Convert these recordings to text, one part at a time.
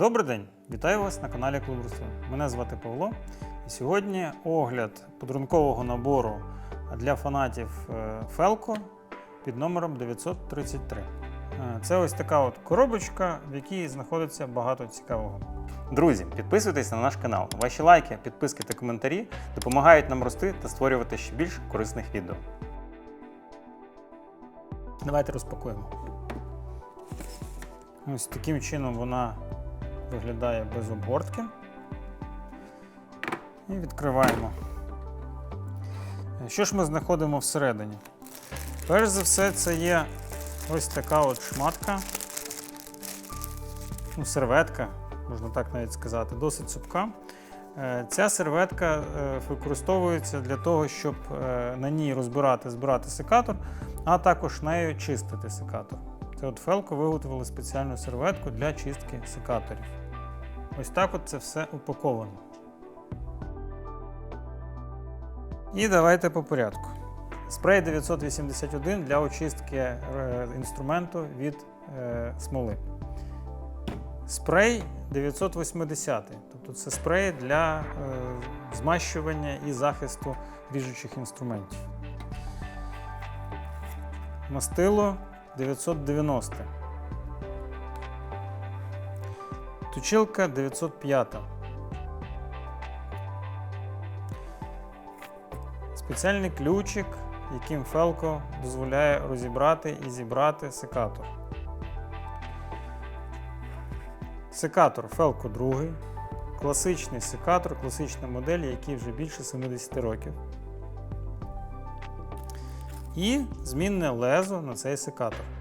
Добрий день! Вітаю вас на каналі Клуб Руслин. Мене звати Павло. І сьогодні огляд подарункового набору для фанатів е, Felco під номером 933. Е, Це ось така от коробочка, в якій знаходиться багато цікавого. Друзі, підписуйтесь на наш канал. Ваші лайки, підписки та коментарі допомагають нам рости та створювати ще більш корисних відео. Давайте розпакуємо. Ось таким чином вона виглядає без обгортки. І відкриваємо. Що ж ми знаходимо всередині? Перш за все, це є ось така от шматка, ну, серветка, можна так навіть сказати, досить цупка. Е, Ця серветка е, використовується для того, щоб е, на ній розбирати, збирати секатор, а також нею чистити секатор. Це от Felco виготовили спеціальну серветку для чистки секаторів. Ось так от це все упаковано. І давайте по порядку. Спрей 981 для очистки е, інструменту від е, смоли. Спрей 980, тобто це спрей для е, змащування і захисту ріжучих інструментів. Мастило 990. Точилка 905. Спеціальний ключик, яким Felco дозволяє розібрати і зібрати секатор. Секатор Felco 2. Класичний секатор, класична модель, який вже більше 70 років. І змінне лезо на цей секатор.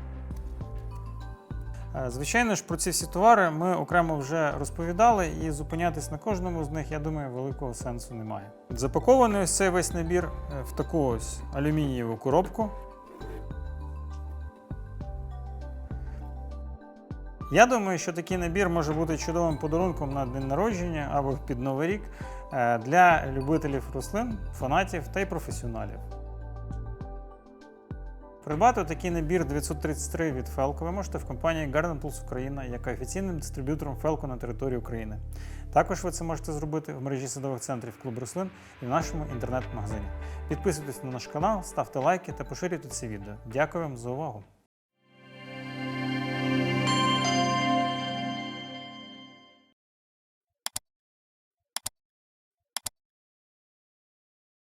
Е, Звичайно ж, про ці всі товари ми окремо вже розповідали, і зупинятись на кожному з них, я думаю, великого сенсу немає. Запакований ось цей весь набір е, в таку ось алюмінієву коробку. Я думаю, що такий набір може бути чудовим подарунком на день народження або під Новий рік е, для любителів рослин, фанатів та й професіоналів. Придбати такий набір 933 від Felco ви можете в компанії Garden Tools Україна, яка офіційним дистриб'ютором Felco на території України. Також ви це можете зробити в мережі садових центрів Клуб Рослин і в нашому інтернет-магазині. Підписуйтесь на наш канал, ставте лайки та поширюйте це відео. Дякую вам за увагу!